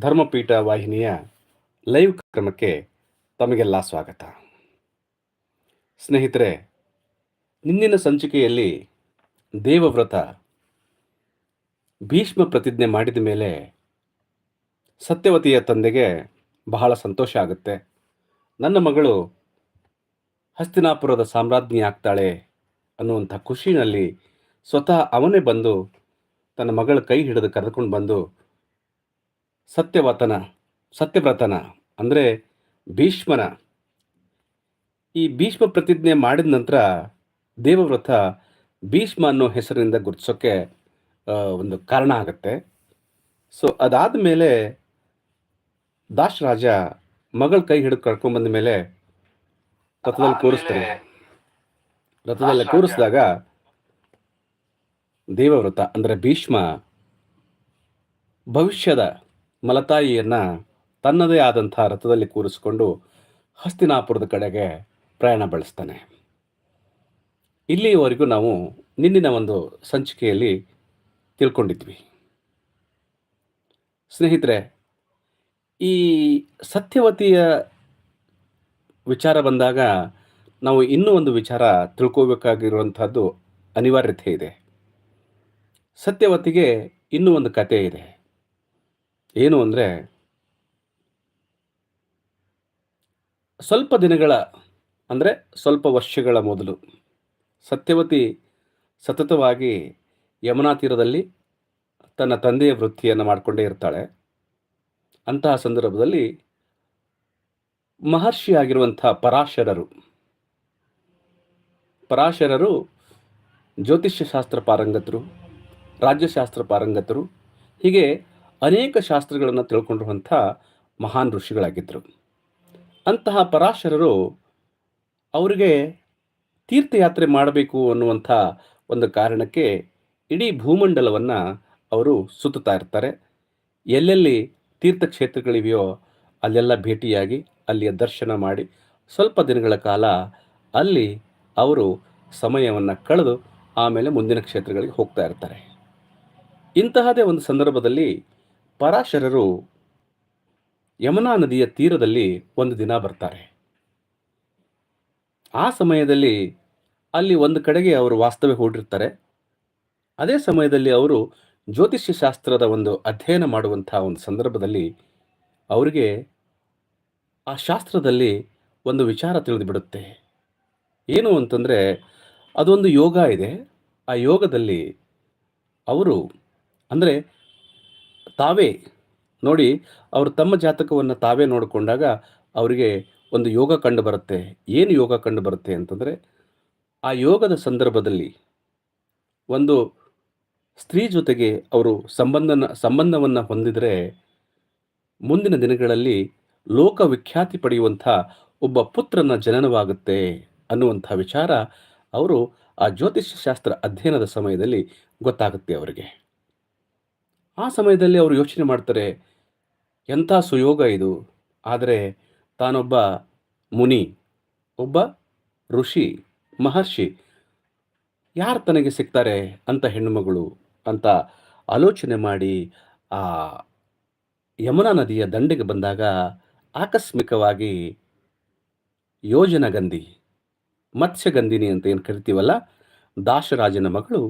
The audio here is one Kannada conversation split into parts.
ಧರ್ಮಪೀಠ ವಾಹಿನಿಯ ಲೈವ್ ಕಾರ್ಯಕ್ರಮಕ್ಕೆ ತಮಗೆಲ್ಲ ಸ್ವಾಗತ. ಸ್ನೇಹಿತರೆ, ನಿನ್ನಿನ ಸಂಚಿಕೆಯಲ್ಲಿ ದೇವವ್ರತ, ಭೀಷ್ಮ ಪ್ರತಿಜ್ಞೆ ಮಾಡಿದ ಮೇಲೆ ಸತ್ಯವತಿಯ ತಂದೆಗೆ ಬಹಳ ಸಂತೋಷ ಆಗುತ್ತೆ. ನನ್ನ ಮಗಳು ಹಸ್ತಿನಾಪುರದ ಸಾಮ್ರಾಜ್ಞಿ ಆಗ್ತಾಳೆ ಅನ್ನುವಂಥ ಖುಷಿನಲ್ಲಿ ಸ್ವತಃ ಅವನೇ ಬಂದು ತನ್ನ ಮಗಳ ಕೈ ಹಿಡಿದು ಕರೆದುಕೊಂಡು ಬಂದು ಸತ್ಯವತನ ಸತ್ಯವ್ರತನ ಅಂದರೆ ಭೀಷ್ಮನ. ಈ ಭೀಷ್ಮ ಪ್ರತಿಜ್ಞೆ ಮಾಡಿದ ನಂತರ ದೇವವ್ರತ ಭೀಷ್ಮ ಅನ್ನೋ ಹೆಸರಿನಿಂದ ಗುರುತಿಸೋಕ್ಕೆ ಒಂದು ಕಾರಣ ಆಗುತ್ತೆ. ಸೊ ಅದಾದ ಮೇಲೆ ದಾಶರಾಜ ಮಗಳ ಕೈ ಹಿಡಿದು ಕರ್ಕೊಂಡ್ಬಂದ ಮೇಲೆ ರಥದಲ್ಲಿ ಕೂರಿಸ್ತಾರೆ. ರಥದಲ್ಲಿ ಕೂರಿಸಿದಾಗ ದೇವವ್ರತ ಅಂದರೆ ಭೀಷ್ಮ ಭವಿಷ್ಯದ ಮಲತಾಯಿಯನ್ನ ತನ್ನದೇ ಆದಂಥ ರಥದಲ್ಲಿ ಕೂರಿಸಿಕೊಂಡು ಹಸ್ತಿನಾಪುರದ ಕಡೆಗೆ ಪ್ರಯಾಣ ಬೆಳೆಸ್ತಾನೆ. ಇಲ್ಲಿಯವರೆಗೂ ನಾವು ನಿನ್ನಿನ ಒಂದು ಸಂಚಿಕೆಯಲ್ಲಿ ತಿಳ್ಕೊಂಡಿದ್ವಿ. ಸ್ನೇಹಿತರೆ, ಈ ಸತ್ಯವತಿಯ ವಿಚಾರ ಬಂದಾಗ ನಾವು ಇನ್ನೂ ಒಂದು ವಿಚಾರ ತಿಳ್ಕೋಬೇಕಾಗಿರುವಂಥದ್ದು ಅನಿವಾರ್ಯತೆ ಇದೆ. ಸತ್ಯವತಿಗೆ ಇನ್ನೂ ಒಂದು ಕತೆ ಇದೆ. ಏನು ಅಂದರೆ ಸ್ವಲ್ಪ ದಿನಗಳ ಅಂದರೆ ಸ್ವಲ್ಪ ವರ್ಷಗಳ ಮೊದಲು ಸತ್ಯವತಿ ಸತತವಾಗಿ ಯಮುನಾ ತೀರದಲ್ಲಿ ತನ್ನ ತಂದೆಯ ವೃತ್ತಿಯನ್ನು ಮಾಡಿಕೊಂಡೇ ಇರ್ತಾಳೆ. ಅಂತಹ ಸಂದರ್ಭದಲ್ಲಿ ಮಹರ್ಷಿಯಾಗಿರುವಂಥ ಪರಾಶರರು ಪರಾಶರರು ಜ್ಯೋತಿಷ್ಯ ಶಾಸ್ತ್ರ ಪಾರಂಗತರು, ರಾಜ್ಯಶಾಸ್ತ್ರ ಪಾರಂಗತರು, ಹೀಗೆ ಅನೇಕ ಶಾಸ್ತ್ರಗಳನ್ನು ತಿಳ್ಕೊಂಡಿರುವಂಥ ಮಹಾನ್ ಋಷಿಗಳಾಗಿದ್ದರು. ಅಂತಹ ಪರಾಶರರು ಅವರಿಗೆ ತೀರ್ಥಯಾತ್ರೆ ಮಾಡಬೇಕು ಅನ್ನುವಂಥ ಒಂದು ಕಾರಣಕ್ಕೆ ಇಡೀ ಭೂಮಂಡಲವನ್ನು ಅವರು ಸುತ್ತುತ್ತಾ ಇರ್ತಾರೆ. ಎಲ್ಲೆಲ್ಲಿ ತೀರ್ಥಕ್ಷೇತ್ರಗಳಿವೆಯೋ ಅಲ್ಲೆಲ್ಲ ಭೇಟಿಯಾಗಿ ಅಲ್ಲಿಯ ದರ್ಶನ ಮಾಡಿ ಸ್ವಲ್ಪ ದಿನಗಳ ಕಾಲ ಅಲ್ಲಿ ಅವರು ಸಮಯವನ್ನು ಕಳೆದು ಆಮೇಲೆ ಮುಂದಿನ ಕ್ಷೇತ್ರಗಳಿಗೆ ಹೋಗ್ತಾ ಇರ್ತಾರೆ. ಇಂತಹದೇ ಒಂದು ಸಂದರ್ಭದಲ್ಲಿ ಪರಾಶರರು ಯಮುನಾ ನದಿಯ ತೀರದಲ್ಲಿ ಒಂದು ದಿನ ಬರ್ತಾರೆ. ಆ ಸಮಯದಲ್ಲಿ ಅಲ್ಲಿ ಒಂದು ಕಡೆಗೆ ಅವರು ವಾಸ್ತವ್ಯ ಹೂಡಿರ್ತಾರೆ. ಅದೇ ಸಮಯದಲ್ಲಿ ಅವರು ಜ್ಯೋತಿಷ್ಯ ಶಾಸ್ತ್ರದ ಒಂದು ಅಧ್ಯಯನ ಮಾಡುವಂಥ ಒಂದು ಸಂದರ್ಭದಲ್ಲಿ ಅವರಿಗೆ ಆ ಶಾಸ್ತ್ರದಲ್ಲಿ ಒಂದು ವಿಚಾರ ತಿಳಿದು ಬಿಡುತ್ತೆ ಏನು ಅಂತಂದರೆ ಅದೊಂದು ಯೋಗ ಇದೆ. ಆ ಯೋಗದಲ್ಲಿ ಅವರು ಅಂದರೆ ತಾವೇ ನೋಡಿ, ಅವರು ತಮ್ಮ ಜಾತಕವನ್ನು ತಾವೇ ನೋಡಿಕೊಂಡಾಗ ಅವರಿಗೆ ಒಂದು ಯೋಗ ಕಂಡು ಬರುತ್ತೆ. ಏನು ಯೋಗ ಕಂಡು ಬರುತ್ತೆ ಅಂತಂದರೆ, ಆ ಯೋಗದ ಸಂದರ್ಭದಲ್ಲಿ ಒಂದು ಸ್ತ್ರೀ ಜೊತೆಗೆ ಅವರು ಸಂಬಂಧನ, ಸಂಬಂಧವನ್ನು ಹೊಂದಿದರೆ ಮುಂದಿನ ದಿನಗಳಲ್ಲಿ ಲೋಕ ವಿಖ್ಯಾತಿ ಪಡೆಯುವಂಥ ಒಬ್ಬ ಪುತ್ರನ ಜನನವಾಗುತ್ತೆ ಅನ್ನುವಂಥ ವಿಚಾರ ಅವರು ಆ ಜ್ಯೋತಿಷ್ಯ ಶಾಸ್ತ್ರ ಅಧ್ಯಯನದ ಸಮಯದಲ್ಲಿ ಗೊತ್ತಾಗುತ್ತೆ ಅವರಿಗೆ. ಆ ಸಮಯದಲ್ಲಿ ಅವರು ಯೋಚನೆ ಮಾಡ್ತಾರೆ, ಎಂಥ ಸುಯೋಗ ಇದು. ಆದರೆ ತಾನೊಬ್ಬ ಮುನಿ, ಒಬ್ಬ ಋಷಿ, ಮಹರ್ಷಿ, ಯಾರು ತನಗೆ ಸಿಗ್ತಾರೆ ಅಂತ ಹೆಣ್ಣುಮಗಳು ಅಂತ ಆಲೋಚನೆ ಮಾಡಿ ಆ ಯಮುನಾ ನದಿಯ ದಂಡೆಗೆ ಬಂದಾಗ ಆಕಸ್ಮಿಕವಾಗಿ ಯೋಜನಗಂಧಿ, ಮತ್ಸ್ಯಗಂಧಿನಿ ಅಂತ ಏನು ಕರಿತೀವಲ್ಲ, ದಾಶರಾಜನ ಮಗಳು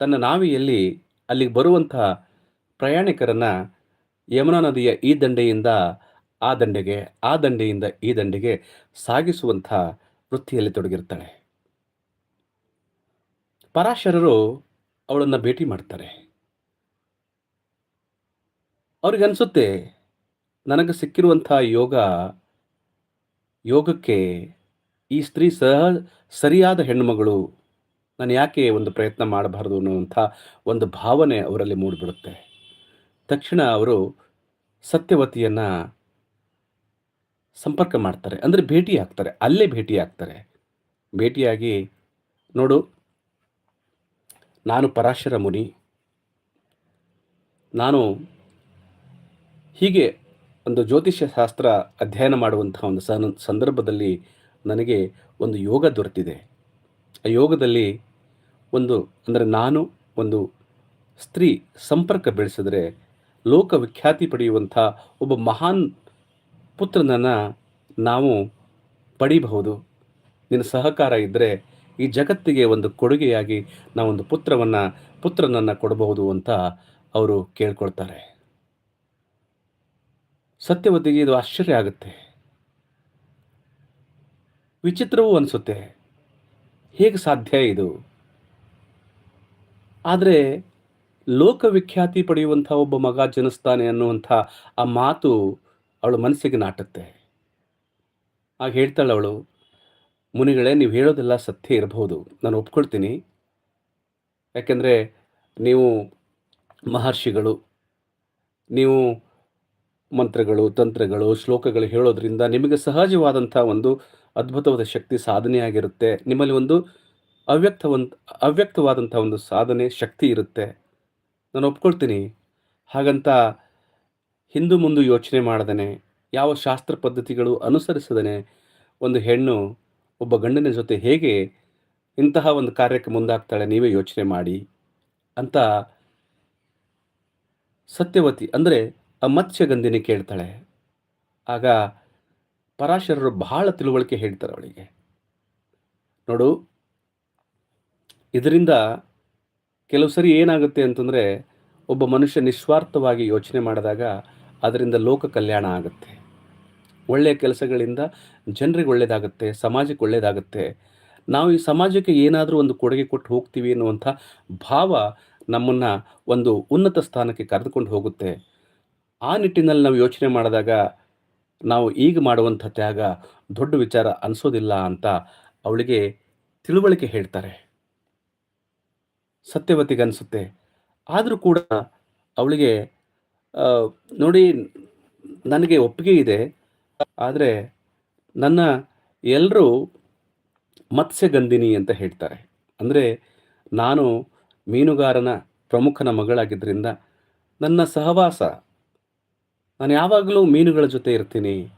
ತನ್ನ ನಾವಿಯಲ್ಲಿ ಅಲ್ಲಿಗೆ ಬರುವಂತಹ ಪ್ರಯಾಣಿಕರನ್ನ ಯಮುನಾ ನದಿಯ ಈ ದಂಡೆಯಿಂದ ಆ ದಂಡೆಗೆ, ಆ ದಂಡೆಯಿಂದ ಈ ದಂಡೆಗೆ ಸಾಗಿಸುವಂಥ ವೃತ್ತಿಯಲ್ಲಿ ತೊಡಗಿರ್ತಾಳೆ. ಪರಾಶರರು ಅವಳನ್ನು ಭೇಟಿ ಮಾಡ್ತಾರೆ. ಅವ್ರಿಗೆ ಅನಿಸುತ್ತೆ, ನನಗೆ ಸಿಕ್ಕಿರುವಂಥ ಯೋಗ, ಯೋಗಕ್ಕೆ ಈ ಸ್ತ್ರೀ ಸಹ ಸರಿಯಾದ ಹೆಣ್ಣುಮಗಳು ನಾನು ಯಾಕೆ ಒಂದು ಪ್ರಯತ್ನ ಮಾಡಬಾರ್ದು ಅನ್ನುವಂಥ ಒಂದು ಭಾವನೆ ಅವರಲ್ಲಿ ಮೂಡಿಬಿಡುತ್ತೆ. ತಕ್ಷಣ ಅವರು ಸತ್ಯವತಿಯನ್ನು ಸಂಪರ್ಕ ಮಾಡ್ತಾರೆ. ಅಂದರೆ ಭೇಟಿ ಆಗ್ತಾರೆ. ಅಲ್ಲೇ ಭೇಟಿ ಆಗ್ತಾರೆ. ಭೇಟಿಯಾಗಿ ನೋಡು, ನಾನು ಪರಾಶರ ಮುನಿ. ನಾನು ಹೀಗೆ ಒಂದು ಜ್ಯೋತಿಷ್ಯ ಶಾಸ್ತ್ರ ಅಧ್ಯಯನ ಮಾಡುವಂಥ ಒಂದು ಸಂದರ್ಭದಲ್ಲಿ ನನಗೆ ಒಂದು ಯೋಗ ದೊರೆತಿದೆ. ಆ ಯೋಗದಲ್ಲಿ ಒಂದು ಅಂದರೆ ನಾನು ಒಂದು ಸ್ತ್ರೀ ಸಂಪರ್ಕ ಬೆಳೆಸಿದ್ರೆ ಲೋಕವಿಖ್ಯಾತಿ ಪಡೆಯುವಂಥ ಒಬ್ಬ ಮಹಾನ್ ಪುತ್ರನನ್ನು ನಾವು ಪಡೀಬಹುದು. ನಿನ್ನ ಸಹಕಾರ ಇದ್ದರೆ ಈ ಜಗತ್ತಿಗೆ ಒಂದು ಕೊಡುಗೆಯಾಗಿ ನಾವೊಂದು ಪುತ್ರವನ್ನು, ಪುತ್ರನನ್ನು ಕೊಡಬಹುದು ಅಂತ ಅವರು ಕೇಳ್ಕೊಳ್ತಾರೆ. ಸತ್ಯವತಿಗೆ ಇದು ಆಶ್ಚರ್ಯ ಆಗುತ್ತೆ. ವಿಚಿತ್ರವೂ ಅನಿಸುತ್ತೆ. ಹೇಗೆ ಸಾಧ್ಯ ಇದು? ಆದರೆ ಲೋಕವಿಖ್ಯಾತಿ ಪಡೆಯುವಂಥ ಒಬ್ಬ ಮಗ ಜನಿಸ್ತಾನೆ ಅನ್ನುವಂಥ ಆ ಮಾತು ಅವಳ ಮನಸ್ಸಿಗೆ ನಾಟುತ್ತೆ. ಆಗ ಹೇಳ್ತಾಳೆ ಅವಳು, ಮುನಿಗಳೇ, ನೀವು ಹೇಳೋದೆಲ್ಲ ಸತ್ಯ ಇರಬಹುದು. ನಾನು ಒಪ್ಕೊಳ್ತೀನಿ. ಯಾಕೆಂದರೆ ನೀವು ಮಹರ್ಷಿಗಳು, ನೀವು ಮಂತ್ರಗಳು, ತಂತ್ರಗಳು, ಶ್ಲೋಕಗಳು ಹೇಳೋದ್ರಿಂದ ನಿಮಗೆ ಸಹಜವಾದಂಥ ಒಂದು ಅದ್ಭುತವಾದ ಶಕ್ತಿ ಸಾಧನೆಯಾಗಿರುತ್ತೆ. ನಿಮ್ಮಲ್ಲಿ ಒಂದು ಅವ್ಯಕ್ತವಂತ ಅವ್ಯಕ್ತವಾದಂಥ ಒಂದು ಸಾಧನೆ ಶಕ್ತಿ ಇರುತ್ತೆ. ನಾನು ಒಪ್ಕೊಳ್ತೀನಿ. ಹಾಗಂತ ಹಿಂದು ಮುಂದು ಯೋಚನೆ ಮಾಡದನೆ, ಯಾವ ಶಾಸ್ತ್ರ ಪದ್ಧತಿಗಳು ಅನುಸರಿಸದೇ ಒಂದು ಹೆಣ್ಣು ಒಬ್ಬ ಗಂಡನ ಜೊತೆ ಹೇಗೆ ಇಂತಹ ಒಂದು ಕಾರ್ಯಕ್ಕೆ ಮುಂದಾಗ್ತಾಳೆ ನೀವೇ ಯೋಚನೆ ಮಾಡಿ ಅಂತ ಸತ್ಯವತಿ, ಅಂದರೆ ಆ ಮತ್ಸ್ಯಗಂಧಿನಿ ಕೇಳ್ತಾಳೆ. ಆಗ ಪರಾಶರರು ಬಹಳ ತಿಳುವಳಿಕೆ ಹೇಳ್ತಾರೆ ಅವಳಿಗೆ. ನೋಡು, ಇದರಿಂದ ಕೆಲವು ಸರಿ ಏನಾಗುತ್ತೆ ಅಂತಂದರೆ, ಒಬ್ಬ ಮನುಷ್ಯ ನಿಸ್ವಾರ್ಥವಾಗಿ ಯೋಚನೆ ಮಾಡಿದಾಗ ಅದರಿಂದ ಲೋಕ ಕಲ್ಯಾಣ ಆಗುತ್ತೆ. ಒಳ್ಳೆಯ ಕೆಲಸಗಳಿಂದ ಜನರಿಗೆ ಒಳ್ಳೆಯದಾಗುತ್ತೆ ಸಮಾಜಕ್ಕೆ ಒಳ್ಳೆಯದಾಗುತ್ತೆ ನಾವು ಈ ಸಮಾಜಕ್ಕೆ ಏನಾದರೂ ಒಂದು ಕೊಡುಗೆ ಕೊಟ್ಟು ಹೋಗ್ತೀವಿ ಅನ್ನುವಂಥ ಭಾವ ನಮ್ಮನ್ನು ಒಂದು ಉನ್ನತ ಸ್ಥಾನಕ್ಕೆ ಕರೆದುಕೊಂಡು ಹೋಗುತ್ತೆ. ಆ ನಿಟ್ಟಿನಲ್ಲಿ ನಾವು ಯೋಚನೆ ಮಾಡಿದಾಗ ನಾವು ಈಗ ಮಾಡುವಂಥ ತ್ಯಾಗ ದೊಡ್ಡ ವಿಚಾರ ಅನಿಸೋದಿಲ್ಲ ಅಂತ ಅವಳಿಗೆ ತಿಳುವಳಿಕೆ ಹೇಳ್ತಾರೆ. ಸತ್ಯವತಿಗೆ ಅನಿಸುತ್ತೆ. ಆದರೂ ಕೂಡ ಅವಳಿಗೆ ನೋಡಿ, ನನಗೆ ಒಪ್ಪಿಗೆ ಇದೆ. ಆದರೆ ನನ್ನ ಎಲ್ಲರೂ ಮತ್ಸ್ಯಗಂಧಿನಿ ಅಂತ ಹೇಳ್ತಾರೆ. ಅಂದರೆ ನಾನು ಮೀನುಗಾರನ ಪ್ರಮುಖನ ಮಗಳಾಗಿದ್ದರಿಂದ ನನ್ನ ಸಹವಾಸ ನಾನು ಯಾವಾಗಲೂ ಮೀನುಗಳ ಜೊತೆ ಇರ್ತೀನಿ.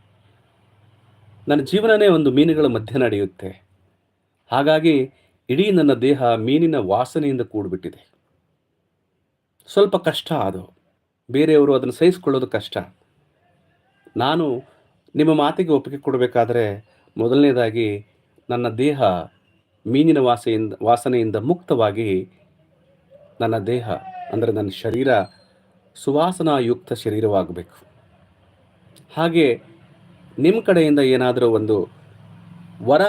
ನನ್ನ ಜೀವನನೇ ಒಂದು ಮೀನುಗಳ ಮಧ್ಯೆ ನಡೆಯುತ್ತೆ. ಹಾಗಾಗಿ ಇಡೀ ನನ್ನ ದೇಹ ಮೀನಿನ ವಾಸನೆಯಿಂದ ಕೂಡಿಬಿಟ್ಟಿದೆ. ಸ್ವಲ್ಪ ಕಷ್ಟ ಅದು. ಬೇರೆಯವರು ಅದನ್ನು ಸಹಿಸಿಕೊಳ್ಳೋದು ಕಷ್ಟ. ನಾನು ನಿಮ್ಮ ಮಾತಿಗೆ ಒಪ್ಪಿಗೆ ಕೊಡಬೇಕಾದ್ರೆ ಮೊದಲನೇದಾಗಿ ನನ್ನ ದೇಹ ಮೀನಿನ ವಾಸೆಯಿಂದ, ವಾಸನೆಯಿಂದ ಮುಕ್ತವಾಗಿ ನನ್ನ ದೇಹ, ಅಂದರೆ ನನ್ನ ಶರೀರ ಸುವಾಸನಾಯುಕ್ತ ಶರೀರವಾಗಬೇಕು. ಹಾಗೆ ನಿಮ್ಮ ಕಡೆಯಿಂದ ಏನಾದರೂ ಒಂದು ವರ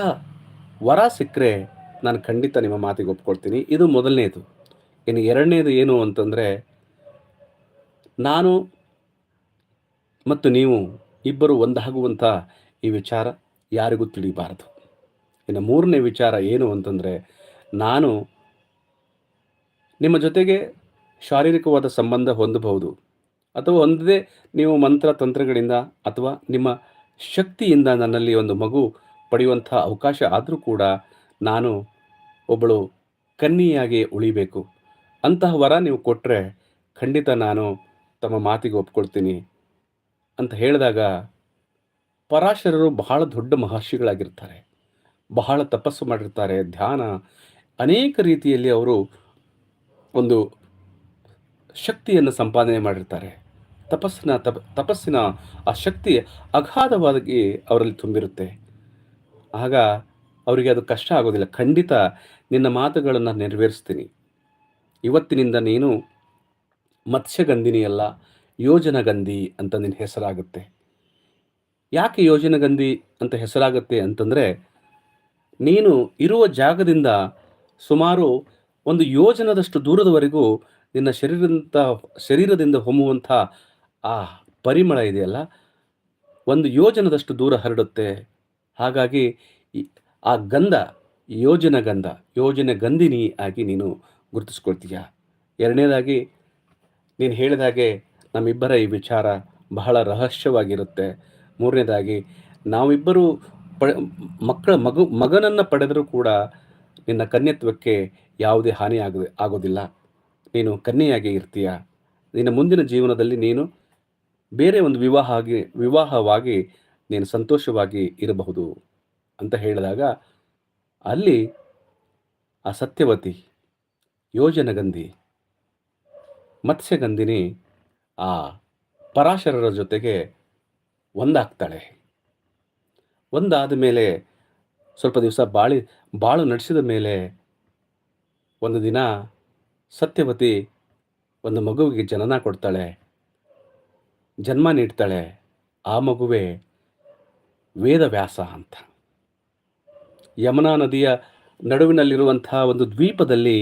ವರ ಸಿಕ್ಕರೆ ನಾನು ಖಂಡಿತ ನಿಮ್ಮ ಮಾತಿಗೆ ಒಪ್ಕೊಳ್ತೀನಿ. ಇದು ಮೊದಲನೇದು. ಇನ್ನು ಎರಡನೇದು ಏನು ಅಂತಂದರೆ, ನಾನು ಮತ್ತು ನೀವು ಇಬ್ಬರು ಒಂದಾಗುವಂಥ ಈ ವಿಚಾರ ಯಾರಿಗೂ ತಿಳಿಬಾರದು. ಇನ್ನು ಮೂರನೇ ವಿಚಾರ ಏನು ಅಂತಂದರೆ, ನಾನು ನಿಮ್ಮ ಜೊತೆಗೆ ಶಾರೀರಿಕವಾದ ಸಂಬಂಧ ಹೊಂದಬಹುದು. ಅಥವಾ ಒಂದೇ ನೀವು ಮಂತ್ರ ತಂತ್ರಗಳಿಂದ ಅಥವಾ ನಿಮ್ಮ ಶಕ್ತಿಯಿಂದ ನನ್ನಲ್ಲಿ ಒಂದು ಮಗು ಪಡೆಯುವಂಥ ಅವಕಾಶ ಆದರೂ ಕೂಡ ನಾನು ಒಬ್ಬಳು ಕನ್ನಿಯಾಗಿ ಉಳಿಬೇಕು. ಅಂತಹ ವರ ನೀವು ಕೊಟ್ಟರೆ ಖಂಡಿತ ನಾನು ತಮ್ಮ ಮಾತಿಗೆ ಒಪ್ಕೊಳ್ತೀನಿ ಅಂತ ಹೇಳಿದಾಗ ಪರಾಶರರು ಬಹಳ ದೊಡ್ಡ ಮಹರ್ಷಿಗಳಾಗಿರ್ತಾರೆ. ಬಹಳ ತಪಸ್ಸು ಮಾಡಿರ್ತಾರೆ. ಧ್ಯಾನ ಅನೇಕ ರೀತಿಯಲ್ಲಿ ಅವರು ಒಂದು ಶಕ್ತಿಯನ್ನು ಸಂಪಾದನೆ ಮಾಡಿರ್ತಾರೆ. ತಪಸ್ಸಿನ ತಪ, ತಪಸ್ಸಿನ ಆ ಶಕ್ತಿ ಅಗಾಧವಾಗಿ ಅವರಲ್ಲಿ ತುಂಬಿರುತ್ತೆ. ಆಗ ಅವರಿಗೆ ಅದು ಕಷ್ಟ ಆಗೋದಿಲ್ಲ. ಖಂಡಿತ ನಿನ್ನ ಮಾತುಗಳನ್ನು ನೆರವೇರಿಸ್ತೀನಿ. ಇವತ್ತಿನಿಂದ ನೀನು ಮತ್ಸ್ಯಗಂಧಿನಿಯಲ್ಲ ಯೋಜನಗಂಧಿ ಅಂತ ನಿನ್ನ ಹೆಸರಾಗುತ್ತೆ. ಯಾಕೆ ಯೋಜನಗಂಧಿ ಅಂತ ಹೆಸರಾಗುತ್ತೆ ಅಂತಂದರೆ, ನೀನು ಇರುವ ಜಾಗದಿಂದ ಸುಮಾರು ಒಂದು ಯೋಜನದಷ್ಟು ದೂರದವರೆಗೂ ನಿನ್ನ ಶರೀರದಂಥ ಶರೀರದಿಂದ ಹೊಮ್ಮುವಂಥ ಆ ಪರಿಮಳ ಇದೆಯಲ್ಲ, ಒಂದು ಯೋಜನದಷ್ಟು ದೂರ ಹರಡುತ್ತೆ. ಹಾಗಾಗಿ ಆ ಗಂಧ, ಯೋಜನ ಗಂಧ, ಯೋಜನೆ ಗಂಧಿನಿ ಆಗಿ ನೀನು ಗುರುತಿಸ್ಕೊಳ್ತೀಯ? ಎರಡನೇದಾಗಿ, ನೀನು ಹೇಳಿದ ಹಾಗೆ ನಮ್ಮಿಬ್ಬರ ಈ ವಿಚಾರ ಬಹಳ ರಹಸ್ಯವಾಗಿರುತ್ತೆ. ಮೂರನೇದಾಗಿ, ನಾವಿಬ್ಬರು ಪ ಮಕ್ಕಳ ಮಗು, ಮಗನನ್ನು ಪಡೆದರೂ ಕೂಡ ನಿನ್ನ ಕನ್ಯತ್ವಕ್ಕೆ ಯಾವುದೇ ಹಾನಿ ಆಗ ಆಗೋದಿಲ್ಲ. ನೀನು ಕನ್ಯೆಯಾಗಿ ಇರ್ತೀಯ? ನಿನ್ನ ಮುಂದಿನ ಜೀವನದಲ್ಲಿ ನೀನು ಬೇರೆ ಒಂದು ವಿವಾಹ ಆಗಿ ವಿವಾಹವಾಗಿ ನೀನು ಸಂತೋಷವಾಗಿ ಇರಬಹುದು ಅಂತ ಹೇಳಿದಾಗ, ಅಲ್ಲಿ ಆ ಸತ್ಯವತಿ, ಯೋಜನಗಂಧಿ, ಮತ್ಸ್ಯಗಂಧಿನಿ ಆ ಪರಾಶರರ ಜೊತೆಗೆ ಒಂದಾಗ್ತಾಳೆ. ಒಂದಾದ ಮೇಲೆ ಸ್ವಲ್ಪ ದಿವಸ ಬಾಳಿ, ಬಾಳು ನಡೆಸಿದ ಮೇಲೆ ಒಂದು ದಿನ ಸತ್ಯವತಿ ಒಂದು ಮಗುವಿಗೆ ಜನನ ಕೊಡ್ತಾಳೆ. ಜನ್ಮ ನೀಡ್ತಾಳೆ, ಆ ಮಗುವೆ ವೇದವ್ಯಾಸ ಅಂತ. ಯಮುನಾ ನದಿಯ ನಡುವಿನಲ್ಲಿರುವಂಥ ಒಂದು ದ್ವೀಪದಲ್ಲಿ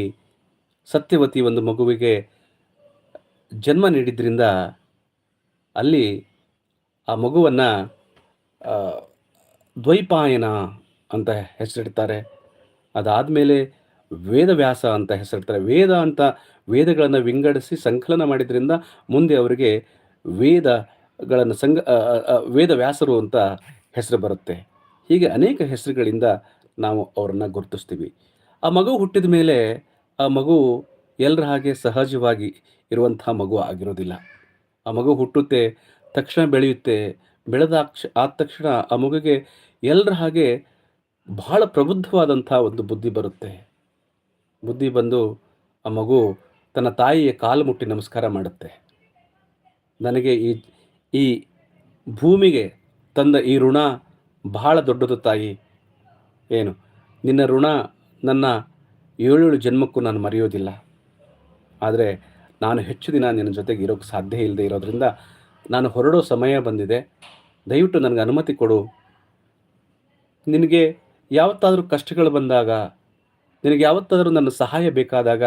ಸತ್ಯವತಿ ಒಂದು ಮಗುವಿಗೆ ಜನ್ಮ ನೀಡಿದ್ರಿಂದ ಅಲ್ಲಿ ಆ ಮಗುವನ್ನು ದ್ವೈಪಾಯನ ಅಂತ ಹೆಸರಿಡ್ತಾರೆ. ಅದಾದಮೇಲೆ ವೇದವ್ಯಾಸ ಅಂತ ಹೆಸರಿಡ್ತಾರೆ. ವೇದ ಅಂತ ವೇದಗಳನ್ನು ವಿಂಗಡಿಸಿ ಸಂಕಲನ ಮಾಡಿದ್ರಿಂದ ಮುಂದೆ ಅವರಿಗೆ ವೇದಗಳನ್ನು ಸಂಗ ವೇದ ಅ, ಅಂತ ಹೆಸರು ಬರುತ್ತೆ. ಹೀಗೆ ಅನೇಕ ಹೆಸರುಗಳಿಂದ ನಾವು ಅವರನ್ನು ಗುರುತಿಸ್ತೀವಿ. ಆ ಮಗು ಹುಟ್ಟಿದ ಮೇಲೆ ಆ ಮಗು ಎಲ್ಲರ ಹಾಗೆ ಸಹಜವಾಗಿ ಇರುವಂಥ ಮಗು ಆಗಿರೋದಿಲ್ಲ. ಆ ಮಗು ಹುಟ್ಟುತ್ತೆ ತಕ್ಷಣ ಬೆಳೆಯುತ್ತೆ ಬೆಳೆದ ಆದ ತಕ್ಷಣ ಆ ಮಗುಗೆ ಎಲ್ಲರ ಹಾಗೆ ಬಹಳ ಪ್ರಬುದ್ಧವಾದಂಥ ಒಂದು ಬುದ್ಧಿ ಬರುತ್ತೆ. ಬುದ್ಧಿ ಬಂದು ಆ ಮಗು ತನ್ನ ತಾಯಿಯ ಕಾಲು ಮುಟ್ಟಿ ನಮಸ್ಕಾರ ಮಾಡುತ್ತೆ. ನನಗೆ ಈ ಈ ಭೂಮಿಗೆ ತಂದ ಈ ಋಣ ಬಹಳ ದೊಡ್ಡದು ತಾಯಿ. ಏನು? ನಿನ್ನ ಋಣ ನನ್ನ ಏಳೇಳು ಜನ್ಮಕ್ಕೂ ನಾನು ಮರೆಯೋದಿಲ್ಲ. ಆದರೆ ನಾನು ಹೆಚ್ಚು ದಿನ ನಿನ್ನ ಜೊತೆಗೆ ಇರೋಕ್ಕೆ ಸಾಧ್ಯ ಇಲ್ಲದೆ ಇರೋದ್ರಿಂದ ನಾನು ಹೊರಡೋ ಸಮಯ ಬಂದಿದೆ. ದಯವಿಟ್ಟು ನನಗೆ ಅನುಮತಿ ಕೊಡು. ನಿನಗೆ ಯಾವತ್ತಾದರೂ ಕಷ್ಟಗಳು ಬಂದಾಗ, ನಿನಗೆ ಯಾವತ್ತಾದರೂ ನನ್ನ ಸಹಾಯ ಬೇಕಾದಾಗ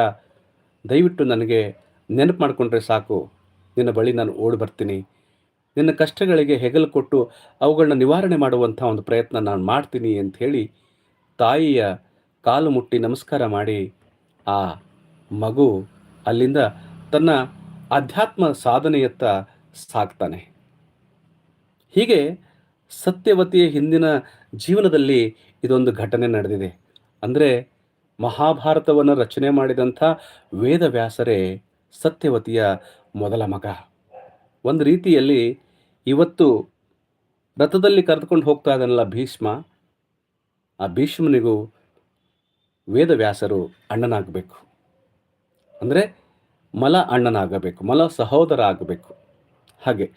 ದಯವಿಟ್ಟು ನನಗೆ ನೆನಪು ಮಾಡಿಕೊಂಡ್ರೆ ಸಾಕು. ನಿನ್ನ ಬಳಿ ನಾನು ಓಡಿ ಬರ್ತೀನಿ. ನಿನ್ನ ಕಷ್ಟಗಳಿಗೆ ಹೆಗಲು ಕೊಟ್ಟು ಅವುಗಳನ್ನ ನಿವಾರಣೆ ಮಾಡುವಂಥ ಒಂದು ಪ್ರಯತ್ನ ನಾನು ಮಾಡ್ತೀನಿ ಅಂತ ಹೇಳಿ ತಾಯಿಯ ಕಾಲು ಮುಟ್ಟಿ ನಮಸ್ಕಾರ ಮಾಡಿ ಆ ಮಗು ಅಲ್ಲಿಂದ ತನ್ನ ಅಧ್ಯಾತ್ಮ ಸಾಧನೆಯತ್ತ ಸಾಕ್ತಾನೆ. ಹೀಗೆ ಸತ್ಯವತಿಯ ಹಿಂದಿನ ಜೀವನದಲ್ಲಿ ಇದೊಂದು ಘಟನೆ ನಡೆದಿದೆ. ಅಂದರೆ ಮಹಾಭಾರತವನ್ನು ರಚನೆ ಮಾಡಿದಂಥ ವೇದವ್ಯಾಸರೇ ಸತ್ಯವತಿಯ ಮೊದಲ ಮಗ. ಒಂದು ರೀತಿಯಲ್ಲಿ ಇವತ್ತು ರಥದಲ್ಲಿ ಕರೆದುಕೊಂಡು ಹೋಗ್ತಾ ಇದ್ದಾನಲ್ಲ ಭೀಷ್ಮ. ಆ ಭೀಷ್ಮನಿಗೂ ವೇದವ್ಯಾಸರು ಅಣ್ಣನಾಗಬೇಕು. ಅಂದರೆ ಮಲ ಅಣ್ಣನಾಗಬೇಕು, ಮಲ ಸಹೋದರ ಆಗಬೇಕು. ಹಾಗೆ.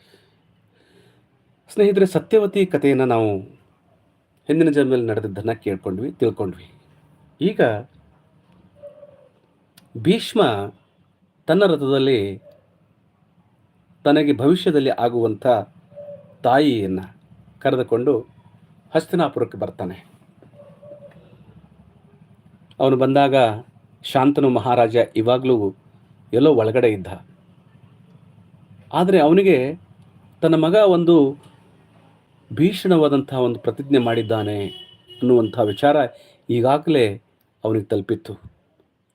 ಸ್ನೇಹಿತರೆ, ಸತ್ಯವತಿ ಕಥೆಯನ್ನು ನಾವು ಹಿಂದಿನ ಜನ್ಮದಲ್ಲಿ ನಡೆದಿದ್ದನ್ನು ಕೇಳ್ಕೊಂಡ್ವಿ, ತಿಳ್ಕೊಂಡ್ವಿ. ಈಗ ಭೀಷ್ಮ ತನ್ನ ರಥದಲ್ಲಿ ತನಗೆ ಭವಿಷ್ಯದಲ್ಲಿ ಆಗುವಂಥ ತಾಯಿಯನ್ನು ಕರೆದುಕೊಂಡು ಹಸ್ತಿನಾಪುರಕ್ಕೆ ಬರ್ತಾನೆ. ಅವನು ಬಂದಾಗ ಶಾಂತನು ಮಹಾರಾಜ ಇವಾಗಲೂ ಎಲ್ಲೋ ಒಳಗಡೆ ಇದ್ದ. ಆದರೆ ಅವನಿಗೆ ತನ್ನ ಮಗ ಒಂದು ಭೀಷಣವಾದಂಥ ಒಂದು ಪ್ರತಿಜ್ಞೆ ಮಾಡಿದ್ದಾನೆ ಅನ್ನುವಂಥ ವಿಚಾರ ಈಗಾಗಲೇ ಅವನಿಗೆ ತಲುಪಿತ್ತು.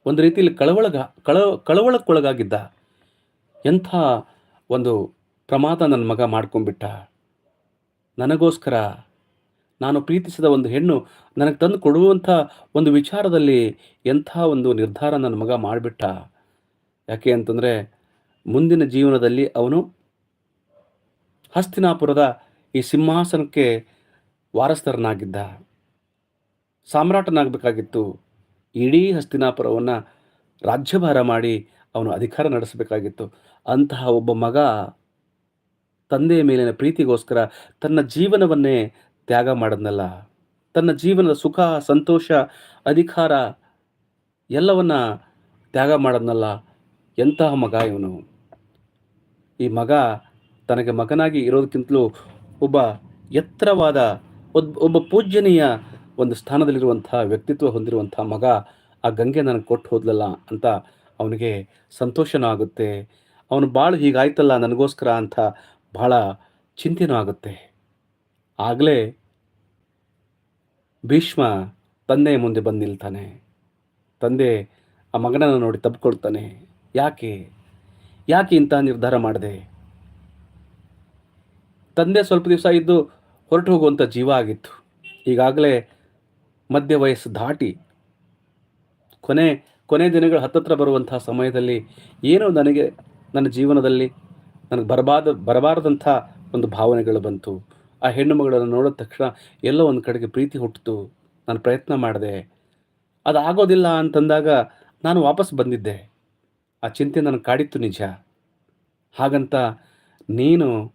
ಒಂದು ರೀತಿಯಲ್ಲಿ ಕಳವಳಗ, ಕಳ, ಕಳವಳಕ್ಕೊಳಗಾಗಿದ್ದ ಎಂಥ ಒಂದು ಪ್ರಮಾದ ನನ್ನ ಮಗ ಮಾಡ್ಕೊಂಡ್ಬಿಟ್ಟ. ನನಗೋಸ್ಕರ ನಾನು ಪ್ರೀತಿಸಿದ ಒಂದು ಹೆಣ್ಣು ನನಗೆ ತಂದು ಕೊಡುವಂಥ ಒಂದು ವಿಚಾರದಲ್ಲಿ ಎಂಥ ಒಂದು ನಿರ್ಧಾರ ನನ್ನ ಮಗ ಮಾಡಿಬಿಟ್ಟ. ಯಾಕೆ ಅಂತಂದರೆ ಮುಂದಿನ ಜೀವನದಲ್ಲಿ ಅವನು ಹಸ್ತಿನಾಪುರದ ಈ ಸಿಂಹಾಸನಕ್ಕೆ ವಾರಸ್ಥರನಾಗಿದ್ದ. ಸಾಮ್ರಾಟನಾಗಬೇಕಾಗಿತ್ತು. ಇಡೀ ಹಸ್ತಿನಾಪುರವನ್ನು ರಾಜ್ಯಭಾರ ಮಾಡಿ ಅವನು ಅಧಿಕಾರ ನಡೆಸಬೇಕಾಗಿತ್ತು. ಅಂತಹ ಒಬ್ಬ ಮಗ ತಂದೆಯ ಮೇಲಿನ ಪ್ರೀತಿಗೋಸ್ಕರ ತನ್ನ ಜೀವನವನ್ನೇ ತ್ಯಾಗ ಮಾಡಿದ್ನಲ್ಲ. ತನ್ನ ಜೀವನದ ಸುಖ, ಸಂತೋಷ, ಅಧಿಕಾರ ಎಲ್ಲವನ್ನ ತ್ಯಾಗ ಮಾಡದ್ನಲ್ಲ ಎಂತಹ ಮಗ ಇವನು. ಈ ಮಗ ತನಗೆ ಮಗನಾಗಿ ಇರೋದಕ್ಕಿಂತಲೂ ಒಬ್ಬ ಎತ್ತರವಾದ ಒಬ್ಬ ಪೂಜ್ಯನೀಯ ಒಂದು ಸ್ಥಾನದಲ್ಲಿರುವಂಥ ವ್ಯಕ್ತಿತ್ವ ಹೊಂದಿರುವಂಥ ಮಗ ಆ ಗಂಗೆ ನನಗೆ ಕೊಟ್ಟು ಹೋದ್ಲಲ್ಲ ಅಂತ ಅವನಿಗೆ ಸಂತೋಷನೂ ಆಗುತ್ತೆ. ಅವನು ಭಾಳ ಹೀಗಾಯ್ತಲ್ಲ ನನಗೋಸ್ಕರ ಅಂತ ಬಹಳ ಚಿಂತೆನೂ ಆಗುತ್ತೆ. ಆಗಲೇ ಭೀಷ್ಮ ತಂದೆಯ ಮುಂದೆ ಬಂದು ನಿಲ್ತಾನೆ. ತಂದೆ ಆ ಮಗನನ್ನು ನೋಡಿ ತಬ್ಕೊಳ್ತಾನೆ. ಯಾಕೆ? ಯಾಕೆ ಇಂಥ ನಿರ್ಧಾರ ಮಾಡಿದೆ? ತಂದೆ ಸ್ವಲ್ಪ ದಿವಸ ಇದ್ದು ಹೊರಟು ಹೋಗುವಂಥ ಜೀವ ಆಗಿತ್ತು. ಈಗಾಗಲೇ ಮಧ್ಯ ವಯಸ್ಸು ದಾಟಿ ಕೊನೆ ಕೊನೆ ದಿನಗಳು ಹತ್ತತ್ರ ಬರುವಂತಹ ಸಮಯದಲ್ಲಿ ಏನೋ ನನಗೆ ನನ್ನ ಜೀವನದಲ್ಲಿ ನನಗೆ ಬರಬಾದ, ಬರಬಾರದಂಥ ಒಂದು ಭಾವನೆಗಳು ಬಂತು. ಆ ಹೆಣ್ಣು ಮಗಳನ್ನು ನೋಡಿದ ತಕ್ಷಣ ಎಲ್ಲೋ ಒಂದು ಕಡೆಗೆ ಪ್ರೀತಿ ಹುಟ್ಟಿತು. ನಾನು ಪ್ರಯತ್ನ ಮಾಡಿದೆ. ಅದು ಆಗೋದಿಲ್ಲ ಅಂತಂದಾಗ ನಾನು ವಾಪಸ್ ಬಂದಿದ್ದೆ. ಆ ಚಿಂತೆ ನನಗೆ ಕಾಡಿತ್ತು ನಿಜ. ಹಾಗಂತ ನೀನು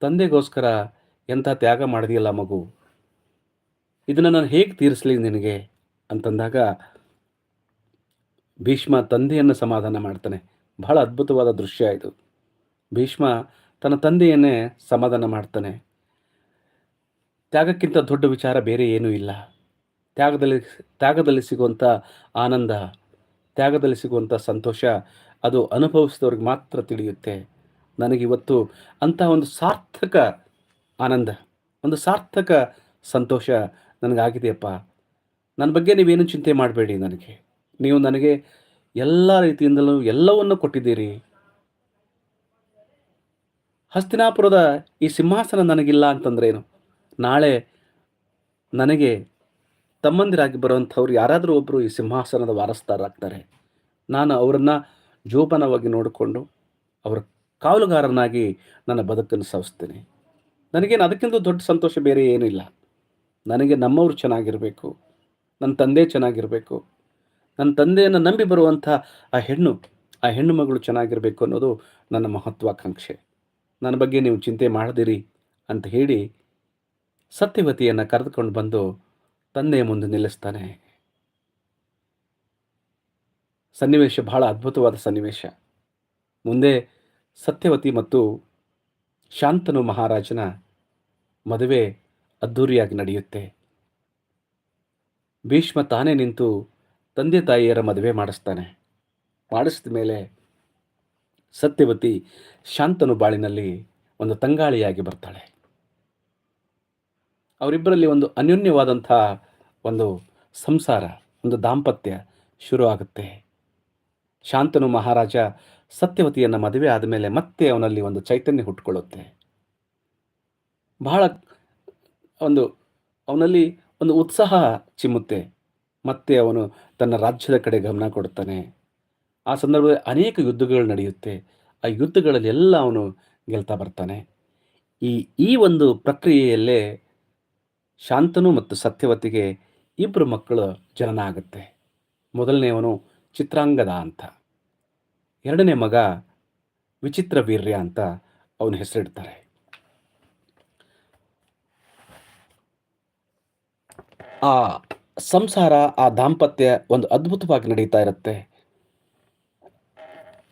ತಂದೆಗೋಸ್ಕರ ಎಂಥ ತ್ಯಾಗ ಮಾಡಿದೆಯಲ್ಲ ಮಗು? ಇದನ್ನು ನಾನು ಹೇಗೆ ತೀರಿಸಲಿ ನಿನಗೆ? ಅಂತಂದಾಗ ಭೀಷ್ಮ ತಂದೆಯನ್ನು ಸಮಾಧಾನ ಮಾಡ್ತಾನೆ. ಬಹಳ ಅದ್ಭುತವಾದ ದೃಶ್ಯ ಇದು. ಭೀಷ್ಮ ತನ್ನ ತಂದೆಯನ್ನೇ ಸಮಾಧಾನ ಮಾಡ್ತಾನೆ. ತ್ಯಾಗಕ್ಕಿಂತ ದೊಡ್ಡ ವಿಚಾರ ಬೇರೆ ಏನೂ ಇಲ್ಲ. ತ್ಯಾಗದಲ್ಲಿ ತ್ಯಾಗದಲ್ಲಿ ಸಿಗುವಂಥ ಆನಂದ, ತ್ಯಾಗದಲ್ಲಿ ಸಿಗುವಂಥ ಸಂತೋಷ ಅದು ಅನುಭವಿಸಿದವ್ರಿಗೆ ಮಾತ್ರ ತಿಳಿಯುತ್ತೆ. ನನಗಿವತ್ತು ಅಂತಹ ಒಂದು ಸಾರ್ಥಕ ಆನಂದ, ಒಂದು ಸಾರ್ಥಕ ಸಂತೋಷ ನನಗಾಗಿದೆಯಪ್ಪ. ನನ್ನ ಬಗ್ಗೆ ನೀವೇನು ಚಿಂತೆ ಮಾಡಬೇಡಿ ನನಗೆ. ನೀವು ನನಗೆ ಎಲ್ಲ ರೀತಿಯಿಂದಲೂ ಎಲ್ಲವನ್ನು ಕೊಟ್ಟಿದ್ದೀರಿ. ಹಸ್ತಿನಾಪುರದ ಈ ಸಿಂಹಾಸನ ನನಗಿಲ್ಲ ಅಂತಂದ್ರೇನು ನಾಳೆ ನನಗೆ ತಮ್ಮಂದಿರಾಗಿ ಬರುವಂಥವ್ರು ಯಾರಾದರೂ ಒಬ್ಬರು ಈ ಸಿಂಹಾಸನದ ವಾರಸ್ದಾರಾಗ್ತಾರೆ. ನಾನು ಅವರನ್ನು ಜೋಪಾನವಾಗಿ ನೋಡಿಕೊಂಡು ಅವರ ಕಾವಲುಗಾರನಾಗಿ ನನ್ನ ಬದುಕನ್ನು ಸವಿಸ್ತೇನೆ ನನಗೇನು ಅದಕ್ಕಿಂತ ದೊಡ್ಡ ಸಂತೋಷ ಬೇರೆ ಏನಿಲ್ಲ. ನನಗೆ ನಮ್ಮವರು ಚೆನ್ನಾಗಿರಬೇಕು. ನನ್ನ ತಂದೆ ಚೆನ್ನಾಗಿರಬೇಕು. ನನ್ನ ತಂದೆಯನ್ನು ನಂಬಿ ಬರುವಂಥ ಆ ಹೆಣ್ಣು ಆ ಹೆಣ್ಣು ಮಗಳು ಚೆನ್ನಾಗಿರಬೇಕು ಅನ್ನೋದು ನನ್ನ ಮಹತ್ವಾಕಾಂಕ್ಷೆ. ನನ್ನ ಬಗ್ಗೆ ನೀವು ಚಿಂತೆ ಮಾಡದಿರಿ ಅಂತ ಹೇಳಿ ಸತ್ಯವತಿಯನ್ನು ಕರೆದುಕೊಂಡು ಬಂದು ತಂದೆಯ ಮುಂದೆ ನಿಲ್ಲಿಸ್ತಾನೆ. ಸನ್ನಿವೇಶ ಬಹಳ ಅದ್ಭುತವಾದ ಸನ್ನಿವೇಶ. ಮುಂದೆ ಸತ್ಯವತಿ ಮತ್ತು ಶಾಂತನು ಮಹಾರಾಜನ ಮದುವೆ ಅದ್ಧೂರಿಯಾಗಿ ನಡೆಯುತ್ತೆ. ಭೀಷ್ಮ ತಾನೇ ನಿಂತು ತಂದೆ ತಾಯಿಯರ ಮದುವೆ ಮಾಡಿಸ್ತಾನೆ. ಮಾಡಿಸಿದ ಮೇಲೆ ಸತ್ಯವತಿ ಶಾಂತನು ಬಾಳಿನಲ್ಲಿ ಒಂದು ತಂಗಾಳಿಯಾಗಿ ಬರ್ತಾಳೆ. ಅವರಿಬ್ಬರಲ್ಲಿ ಒಂದು ಅನ್ಯೋನ್ಯವಾದಂಥ ಒಂದು ಸಂಸಾರ, ಒಂದು ದಾಂಪತ್ಯ ಶುರು ಆಗುತ್ತೆ ಶಾಂತನು ಮಹಾರಾಜ ಸತ್ಯವತಿಯನ್ನು ಮದುವೆ ಆದಮೇಲೆ ಮತ್ತೆ ಅವನಲ್ಲಿ ಒಂದು ಚೈತನ್ಯ ಹುಟ್ಟುಕೊಳ್ಳುತ್ತೆ ಬಹಳ ಒಂದು ಅವನಲ್ಲಿ ಒಂದು ಉತ್ಸಾಹ ಚಿಮ್ಮುತ್ತೆ. ಮತ್ತೆ ಅವನು ತನ್ನ ರಾಜ್ಯದ ಕಡೆ ಗಮನ ಕೊಡ್ತಾನೆ ಆ ಸಂದರ್ಭದಲ್ಲಿ ಅನೇಕ ಯುದ್ಧಗಳು ನಡೆಯುತ್ತೆ. ಆ ಯುದ್ಧಗಳಲ್ಲಿ ಎಲ್ಲ ಅವನು ಗೆಲ್ತಾ ಬರ್ತಾನೆ. ಈ ಈ ಒಂದು ಪ್ರಕ್ರಿಯೆಯಲ್ಲೇ ಶಾಂತನು ಮತ್ತು ಸತ್ಯವತಿಗೆ ಇಬ್ಬರು ಮಕ್ಕಳು ಜನನ ಆಗುತ್ತೆ. ಮೊದಲನೆಯವನು ಚಿತ್ರಾಂಗದ ಅಂತ. ಎರಡನೇ ಮಗ ವಿಚಿತ್ರ ವೀರ್ಯ ಅಂತ ಅವನು ಹೆಸರಿಡ್ತಾರೆ. ಆ ಸಂಸಾರ ಆ ದಾಂಪತ್ಯ ಒಂದು ಅದ್ಭುತವಾಗಿ ನಡೀತಾ ಇರುತ್ತೆ.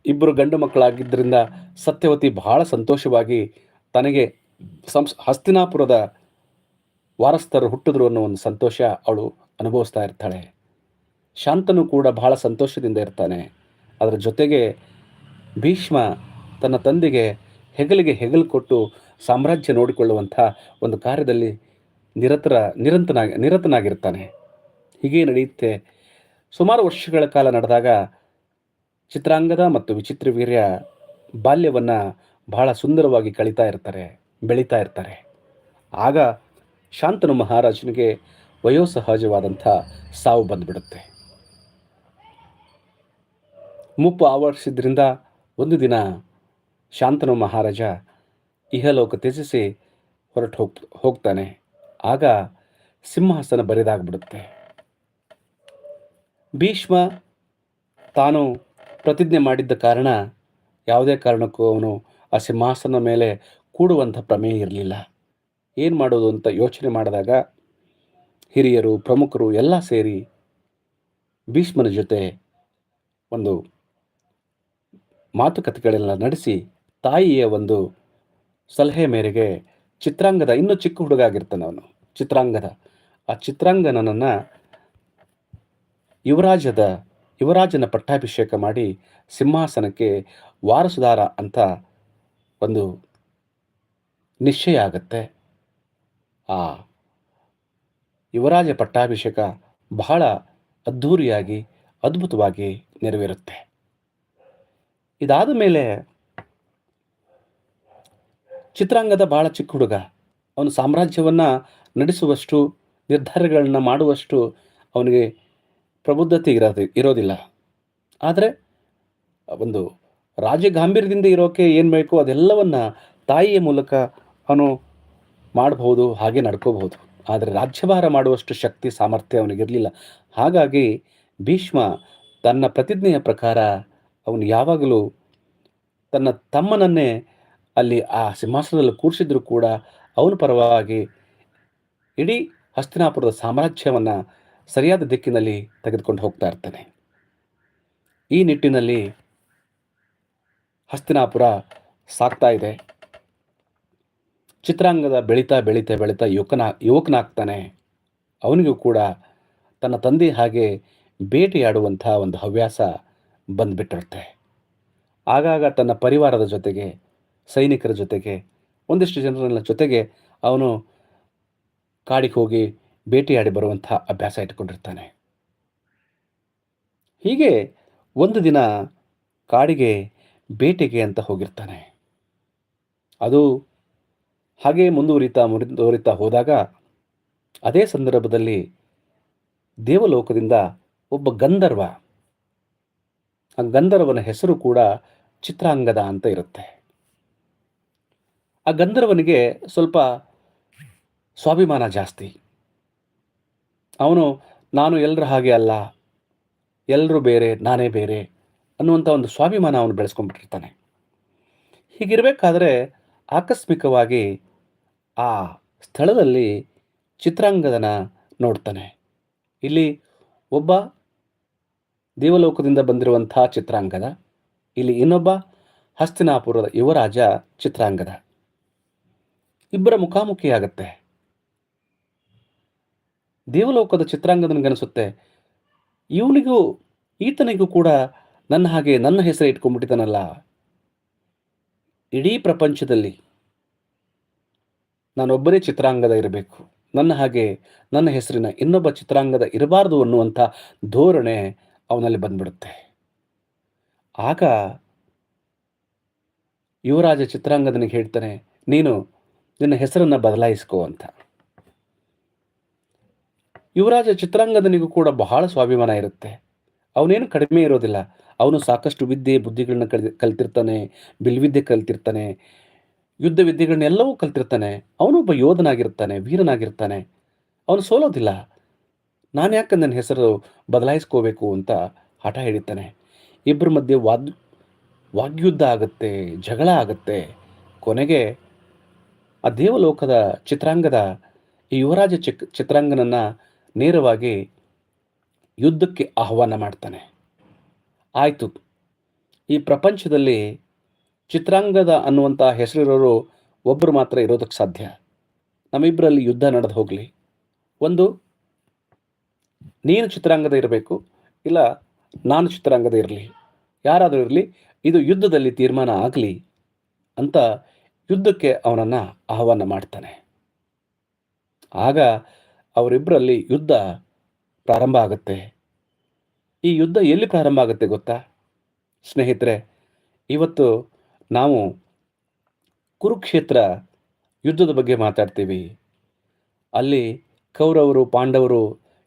ಇಬ್ಬರು ಗಂಡು ಮಕ್ಕಳಾಗಿದ್ದರಿಂದ ಸತ್ಯವತಿ ಬಹಳ ಸಂತೋಷವಾಗಿ ತನಗೆ ಸಂಸ್, ಹಸ್ತಿನಾಪುರದ ವಾರಸ್ಥರು ಹುಟ್ಟಿದ್ರು ಅನ್ನೋ ಒಂದು ಸಂತೋಷ ಅವಳು ಅನುಭವಿಸ್ತಾ ಇರ್ತಾಳೆ. ಶಾಂತನು ಕೂಡ ಬಹಳ ಸಂತೋಷದಿಂದ ಇರ್ತಾನೆ. ಅದರ ಜೊತೆಗೆ ಭೀಷ್ಮ ತನ್ನ ತಂದೆಗೆ ಹೆಗಲಿಗೆ ಹೆಗಲು ಕೊಟ್ಟು ಸಾಮ್ರಾಜ್ಯ ನೋಡಿಕೊಳ್ಳುವಂಥ ಒಂದು ಕಾರ್ಯದಲ್ಲಿ ನಿರತರ, ನಿರಂತನಾಗಿ, ನಿರತನಾಗಿರ್ತಾನೆ. ಹೀಗೆ ನಡೆಯುತ್ತೆ. ಸುಮಾರು ವರ್ಷಗಳ ಕಾಲ ನಡೆದಾಗ ಚಿತ್ರಾಂಗದ ಮತ್ತು ವಿಚಿತ್ರ ವೀರ್ಯ ಬಾಲ್ಯವನ್ನು ಬಹಳ ಸುಂದರವಾಗಿ ಕಳೀತಾ ಇರ್ತಾರೆ, ಬೆಳೀತಾ ಇರ್ತಾರೆ. ಆಗ ಶಾಂತನು ಮಹಾರಾಜನಿಗೆ ವಯೋಸಹಜವಾದಂಥ ಸಾವು ಬಂದುಬಿಡುತ್ತೆ. ಮುಪ್ಪು ಆವರಿಸಿದ್ರಿಂದ ಒಂದು ದಿನ ಶಾಂತನು ಮಹಾರಾಜ ಇಹಲೋಕ ತ್ಯಜಿಸಿ ಹೊರಟು ಹೋಗ್ ಹೋಗ್ತಾನೆ. ಆಗ ಸಿಂಹಾಸನ ಬರಿದಾಗ್ಬಿಡುತ್ತೆ. ಭೀಷ್ಮ ತಾನು ಪ್ರತಿಜ್ಞೆ ಮಾಡಿದ್ದ ಕಾರಣ ಯಾವುದೇ ಕಾರಣಕ್ಕೂ ಅವನು ಆ ಸಿಂಹಾಸನ ಮೇಲೆ ಕೂಡುವಂಥ ಪ್ರಮೇಯ ಇರಲಿಲ್ಲ. ಏನು ಮಾಡೋದು ಅಂತ ಯೋಚನೆ ಮಾಡಿದಾಗ ಹಿರಿಯರು, ಪ್ರಮುಖರು ಎಲ್ಲ ಸೇರಿ ಭೀಷ್ಮನ ಜೊತೆ ಒಂದು ಮಾತುಕತೆಗಳೆಲ್ಲ ನಡೆಸಿ ತಾಯಿಯ ಒಂದು ಸಲಹೆ ಮೇರೆಗೆ ಚಿತ್ರಾಂಗದ ಇನ್ನೂ ಚಿಕ್ಕ ಹುಡುಗ ಆಗಿರ್ತಾನೆ ಅವನು. ಚಿತ್ರಾಂಗದ. ಆ ಚಿತ್ರಾಂಗನನ್ನು ಯುವರಾಜದ, ಯುವರಾಜನ ಪಟ್ಟಾಭಿಷೇಕ ಮಾಡಿ ಸಿಂಹಾಸನಕ್ಕೆ ವಾರಸುದಾರ ಅಂತ ಒಂದು ನಿಶ್ಚಯ ಆಗತ್ತೆ ಆ ಯುವರಾಜ ಪಟ್ಟಾಭಿಷೇಕ ಬಹಳ ಅದ್ಧೂರಿಯಾಗಿ, ಅದ್ಭುತವಾಗಿ ನೆರವೇರುತ್ತೆ. ಇದಾದ ಮೇಲೆ ಚಿತ್ರಾಂಗದ ಭಾಳ ಚಿಕ್ಕ ಹುಡುಗ, ಅವನು ಸಾಮ್ರಾಜ್ಯವನ್ನು ನಡೆಸುವಷ್ಟು, ನಿರ್ಧಾರಗಳನ್ನು ಮಾಡುವಷ್ಟು ಅವನಿಗೆ ಪ್ರಬುದ್ಧತೆ ಇರೋದು, ಇರೋದಿಲ್ಲ. ಆದರೆ, ಒಂದು ರಾಜಗಾಂಭೀರ್ಯದಿಂದ ಇರೋಕೆ ಏನು ಬೇಕು, ಅದೆಲ್ಲವನ್ನು ತಾಯಿಯ ಮೂಲಕ ಅವನು ಮಾಡಬಹುದು, ಹಾಗೆ ನಡ್ಕೋಬಹುದು. ಆದರೆ ರಾಜ್ಯಭಾರ ಮಾಡುವಷ್ಟು ಶಕ್ತಿ, ಸಾಮರ್ಥ್ಯ ಅವನಿಗಿರಲಿಲ್ಲ. ಹಾಗಾಗಿ ಭೀಷ್ಮ ತನ್ನ ಪ್ರತಿಜ್ಞೆಯ ಪ್ರಕಾರ ಅವನು ಯಾವಾಗಲೂ ತನ್ನ ತಮ್ಮನನ್ನೇ ಅಲ್ಲಿ ಆ ಸಿಂಹಾಸನದಲ್ಲಿ ಕೂರಿಸಿದ್ರೂ ಕೂಡ ಅವನ ಪರವಾಗಿ ಇಡೀ ಹಸ್ತಿನಾಪುರದ ಸಾಮ್ರಾಜ್ಯವನ್ನು ಸರಿಯಾದ ದಿಕ್ಕಿನಲ್ಲಿ ತೆಗೆದುಕೊಂಡು ಹೋಗ್ತಾ ಇರ್ತಾನೆ. ಈ ನಿಟ್ಟಿನಲ್ಲಿ ಹಸ್ತಿನಾಪುರ ಸಾಕ್ತಾ ಇದೆ. ಚಿತ್ರಾಂಗದ ಬೆಳೀತಾ ಬೆಳೀತಾ ಬೆಳೀತಾ ಯುವಕನ, ಯುವಕನಾಗ್ತಾನೆ. ಅವನಿಗೂ ಕೂಡ ತನ್ನ ತಂದೆ ಹಾಗೆ ಬೇಟೆಯಾಡುವಂಥ ಒಂದು ಹವ್ಯಾಸ ಬಂದುಬಿಟ್ಟಿರುತ್ತೆ. ಆಗಾಗ ತನ್ನ ಪರಿವಾರದ ಜೊತೆಗೆ, ಸೈನಿಕರ ಜೊತೆಗೆ, ಒಂದಿಷ್ಟು ಜನರ ಜೊತೆಗೆ ಅವನು ಕಾಡಿಗೆ ಹೋಗಿ ಬೇಟೆಯಾಡಿ ಬರುವಂತಹ ಅಭ್ಯಾಸ ಇಟ್ಟುಕೊಂಡಿರ್ತಾನೆ. ಹೀಗೆ ಒಂದು ದಿನ ಕಾಡಿಗೆ ಬೇಟೆಗೆ ಅಂತ ಹೋಗಿರ್ತಾನೆ. ಅದು ಹಾಗೆ ಮುಂದುವರಿತಾ ಮುಂದುವರಿತಾ ಹೋದಾಗ ಅದೇ ಸಂದರ್ಭದಲ್ಲಿ ದೇವಲೋಕದಿಂದ ಒಬ್ಬ ಗಂಧರ್ವ, ಆ ಗಂಧರ್ವನ ಹೆಸರು ಕೂಡ ಚಿತ್ರಾಂಗದ ಅಂತ ಇರುತ್ತೆ. ಆ ಗಂಧರ್ವನಿಗೆ ಸ್ವಲ್ಪ ಸ್ವಾಭಿಮಾನ ಜಾಸ್ತಿ. ಅವನು, ನಾನು ಎಲ್ಲರ ಹಾಗೆ ಅಲ್ಲ. ಎಲ್ಲರೂ ಬೇರೆ, ನಾನೇ ಬೇರೆ ಅನ್ನುವಂಥ ಒಂದು ಸ್ವಾಭಿಮಾನ ಅವನು ಬೆಳೆಸ್ಕೊಂಡ್ಬಿಟ್ಟಿರ್ತಾನೆ. ಹೀಗಿರಬೇಕಾದ್ರೆ ಆಕಸ್ಮಿಕವಾಗಿ ಆ ಸ್ಥಳದಲ್ಲಿ ಚಿತ್ರಾಂಗದನ ನೋಡ್ತಾನೆ. ಇಲ್ಲಿ ಒಬ್ಬ ದೇವಲೋಕದಿಂದ ಬಂದಿರುವಂಥ ಚಿತ್ರಾಂಗದ, ಇಲ್ಲಿ ಇನ್ನೊಬ್ಬ ಹಸ್ತಿನಾಪುರದ ಯುವರಾಜ ಚಿತ್ರಾಂಗದ. ಇಬ್ಬರ ಮುಖಾಮುಖಿಯಾಗತ್ತೆ. ದೇವಲೋಕದ ಚಿತ್ರಾಂಗದನಿಗನಿಸುತ್ತೆ. ಇವನಿಗೂ, ಈತನಿಗೂ ಕೂಡ ನನ್ನ ಹಾಗೆ ನನ್ನ ಹೆಸರು ಇಟ್ಕೊಂಡ್ಬಿಟ್ಟಿದ್ದಾನಲ್ಲ ಇಡೀ ಪ್ರಪಂಚದಲ್ಲಿ ನಾನೊಬ್ಬರೇ ಚಿತ್ರಾಂಗದ ಇರಬೇಕು. ನನ್ನ ಹಾಗೆ ನನ್ನ ಹೆಸರಿನ ಇನ್ನೊಬ್ಬ ಚಿತ್ರಾಂಗದ ಇರಬಾರ್ದು ಅನ್ನುವಂಥ ಧೋರಣೆ ಅವನಲ್ಲಿ ಬಂದ್ಬಿಡುತ್ತೆ. ಆಗ ಯುವರಾಜ ಚಿತ್ರಾಂಗದನಿಗೆ ಹೇಳ್ತಾನೆ, ನೀನು ನಿನ್ನ ಹೆಸರನ್ನು ಬದಲಾಯಿಸ್ಕೋ ಅಂತ. ಯುವರಾಜ ಚಿತ್ರಾಂಗದನಿಗೂ ಕೂಡ ಬಹಳ ಸ್ವಾಭಿಮಾನ ಇರುತ್ತೆ. ಅವನೇನು ಕಡಿಮೆ ಇರೋದಿಲ್ಲ. ಅವನು ಸಾಕಷ್ಟು ವಿದ್ಯೆ, ಬುದ್ಧಿಗಳನ್ನ ಕಲ್ ಕಲ್ತಿರ್ತಾನೆ, ಬಿಲ್ವಿದ್ಯೆ ಕಲ್ತಿರ್ತಾನೆ, ಯುದ್ಧ ವಿದ್ಯೆಗಳನ್ನೆಲ್ಲವೂ ಕಲ್ತಿರ್ತಾನೆ. ಅವನೊಬ್ಬ ಯೋಧನಾಗಿರ್ತಾನೆ, ವೀರನಾಗಿರ್ತಾನೆ. ಅವನು ಸೋಲೋದಿಲ್ಲ. ನಾನು ಯಾಕೆ ನನ್ನ ಹೆಸರು ಬದಲಾಯಿಸ್ಕೋಬೇಕು ಅಂತ ಹಠ ಹಿಡಿತಾನೆ. ಇಬ್ಬರ ಮಧ್ಯೆ ವಾದ್, ವಾಗ್ಯುದ್ಧ ಆಗುತ್ತೆ, ಜಗಳ ಆಗುತ್ತೆ. ಕೊನೆಗೆ ಆ ದೇವಲೋಕದ ಚಿತ್ರಾಂಗದ ಈ ಯುವರಾಜ ಚಿಕ್, ಚಿತ್ರಾಂಗನನ್ನು ನೇರವಾಗಿ ಯುದ್ಧಕ್ಕೆ ಆಹ್ವಾನ ಮಾಡ್ತಾನೆ. ಆಯಿತು. ಈ ಪ್ರಪಂಚದಲ್ಲಿ ಚಿತ್ರಾಂಗದ ಅನ್ನುವಂಥ ಹೆಸರಿರೋರು ಒಬ್ಬರು ಮಾತ್ರ ಇರೋದಕ್ಕೆ ಸಾಧ್ಯ. ನಮ್ಮಿಬ್ಬರಲ್ಲಿ ಯುದ್ಧ ನಡೆದು ಹೋಗಲಿ. ಒಂದು, ನೀನು ಚಿತ್ರಾಂಗದ ಇರಬೇಕು, ಇಲ್ಲ ನಾನು ಚಿತ್ರಾಂಗದ ಇರಲಿ. ಯಾರಾದರೂ ಇರಲಿ, ಇದು ಯುದ್ಧದಲ್ಲಿ ತೀರ್ಮಾನ ಆಗಲಿ ಅಂತ ಯುದ್ಧಕ್ಕೆ ಅವನನ್ನು ಆಹ್ವಾನ ಮಾಡ್ತಾನೆ. ಆಗ ಅವರಿಬ್ಬರಲ್ಲಿ ಯುದ್ಧ ಪ್ರಾರಂಭ ಆಗುತ್ತೆ. ಈ ಯುದ್ಧ ಎಲ್ಲಿ ಪ್ರಾರಂಭ ಆಗುತ್ತೆ ಗೊತ್ತಾ? ಸ್ನೇಹಿತರೆ, ಇವತ್ತು ನಾವು ಕುರುಕ್ಷೇತ್ರ ಯುದ್ಧದ ಬಗ್ಗೆ ಮಾತಾಡ್ತೀವಿ. ಅಲ್ಲಿ ಕೌರವರು, ಪಾಂಡವರು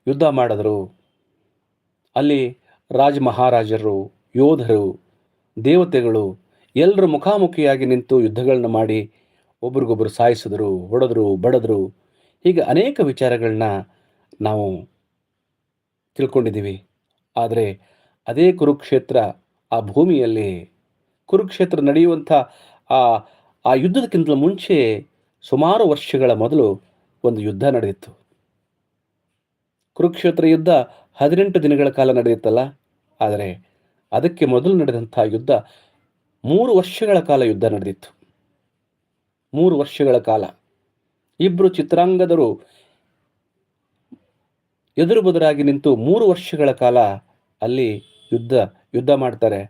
ಯುದ್ಧ ಮಾಡಿದ್ರು. ಅಲ್ಲಿ ರಾಜ ಮಹಾರಾಜರು ಯೋಧರು, ದೇವತೆಗಳು ಎಲ್ಲರೂ ಮುಖಾಮುಖಿಯಾಗಿ ನಿಂತು ಯುದ್ಧಗಳನ್ನ ಮಾಡಿ ಒಬ್ರಿಗೊಬ್ಬರು ಸಾಯಿಸಿದ್ರು, ಹೊಡೆದ್ರು, ಬಡದ್ರು. ಹೀಗೆ ಅನೇಕ ವಿಚಾರಗಳನ್ನ ನಾವು ತಿಳ್ಕೊಂಡಿದ್ದೀವಿ. ಆದರೆ ಅದೇ ಕುರುಕ್ಷೇತ್ರ ಆ ಭೂಮಿಯಲ್ಲಿ, ಕುರುಕ್ಷೇತ್ರ ನಡೆಯುವಂಥ ಆ ಆ ಯುದ್ಧದಕ್ಕಿಂತ ಮುಂಚೆ ಸುಮಾರು ವರ್ಷಗಳ ಮೊದಲು ಒಂದು ಯುದ್ಧ ನಡೆದಿತ್ತು. ಕುರುಕ್ಷೇತ್ರ ಯುದ್ಧ ಹದಿನೆಂಟು ದಿನಗಳ ಕಾಲ ನಡೆಯುತ್ತಲ್ಲ, ಆದರೆ ಅದಕ್ಕೆ ಮೊದಲು ನಡೆದಂಥ ಯುದ್ಧ ಮೂರು ವರ್ಷಗಳ ಕಾಲ ಯುದ್ಧ ನಡೆದಿತ್ತು. ಮೂರು ವರ್ಷಗಳ ಕಾಲ. ಇಬ್ಬರು ಚಿತ್ರಾಂಗದರು ಎದುರು ಬದುರಾಗಿ ನಿಂತು ಮೂರು ವರ್ಷಗಳ ಕಾಲ ಅಲ್ಲಿ ಯುದ್ಧ ಯುದ್ಧ ಮಾಡ್ತಾರೆ.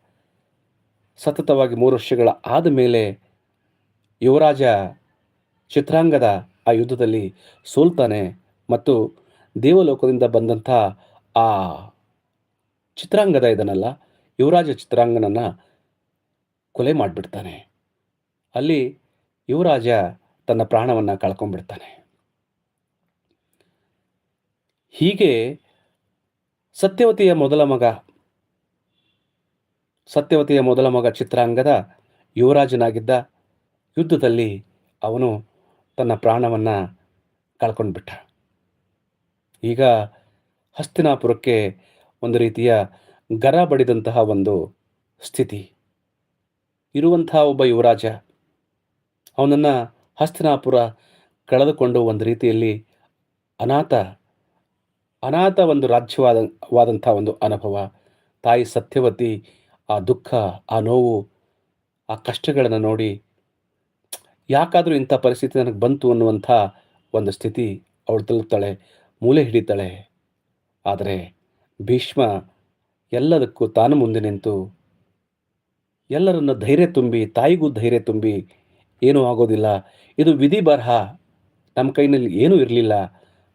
ಸತತವಾಗಿ ಮೂರು ವರ್ಷಗಳ ಆದ ಮೇಲೆ ಯುವರಾಜ ಚಿತ್ರಾಂಗದ ಆ ಯುದ್ಧದಲ್ಲಿ ಸೋಲ್ತಾನೆ ಮತ್ತು ದೇವಲೋಕದಿಂದ ಬಂದಂಥ ಆ ಚಿತ್ರಾಂಗದ ಇದನ್ನಲ್ಲ, ಯುವರಾಜ ಚಿತ್ರಾಂಗನನ್ನು ಕೊಲೆ ಮಾಡಿಬಿಡ್ತಾನೆ. ಅಲ್ಲಿ ಯುವರಾಜ ತನ್ನ ಪ್ರಾಣವನ್ನು ಕಳ್ಕೊಂಡ್ಬಿಡ್ತಾನೆ. ಹೀಗೆ ಸತ್ಯವತಿಯ ಮೊದಲ ಮಗ, ಸತ್ಯವತಿಯ ಮೊದಲ ಮಗ ಚಿತ್ರಾಂಗದ ಯುವರಾಜನಾಗಿದ್ದ ಯುದ್ಧದಲ್ಲಿ ಅವನು ತನ್ನ ಪ್ರಾಣವನ್ನು ಕಳ್ಕೊಂಡ್ಬಿಟ್ಟ. ಈಗ ಹಸ್ತಿನಾಪುರಕ್ಕೆ ಒಂದು ರೀತಿಯ ಗರ ಬಡಿದಂತಹ ಒಂದು ಸ್ಥಿತಿ. ಇರುವಂತಹ ಒಬ್ಬ ಯುವರಾಜ, ಅವನನ್ನು ಹಸ್ತಿನಾಪುರ ಕಳೆದುಕೊಂಡು ಒಂದು ರೀತಿಯಲ್ಲಿ ಅನಾಥ ಅನಾಥ ಒಂದು ರಾಜ್ಯವಾದ ವಾದಂಥ ಒಂದು ಅನುಭವ. ತಾಯಿ ಸತ್ಯವತಿ ಆ ದುಃಖ, ಆ ನೋವು, ಆ ಕಷ್ಟಗಳನ್ನು ನೋಡಿ ಯಾಕಾದರೂ ಇಂಥ ಪರಿಸ್ಥಿತಿ ನನಗೆ ಬಂತು ಅನ್ನುವಂಥ ಒಂದು ಸ್ಥಿತಿ ಅವಳು ತಲುಪ್ತಾಳೆ, ಮೂಲೆ ಹಿಡಿತಾಳೆ. ಆದರೆ ಭೀಷ್ಮ ಎಲ್ಲದಕ್ಕೂ ತಾನು ಮುಂದೆ ನಿಂತು ಎಲ್ಲರನ್ನು ಧೈರ್ಯ ತುಂಬಿ, ತಾಯಿಗೂ ಧೈರ್ಯ ತುಂಬಿ ಏನೂ ಆಗೋದಿಲ್ಲ. ಇದು ವಿಧಿ ಬರಹ. ನಮ್ಮ ಕೈನಲ್ಲಿ ಏನೂ ಇರಲಿಲ್ಲ.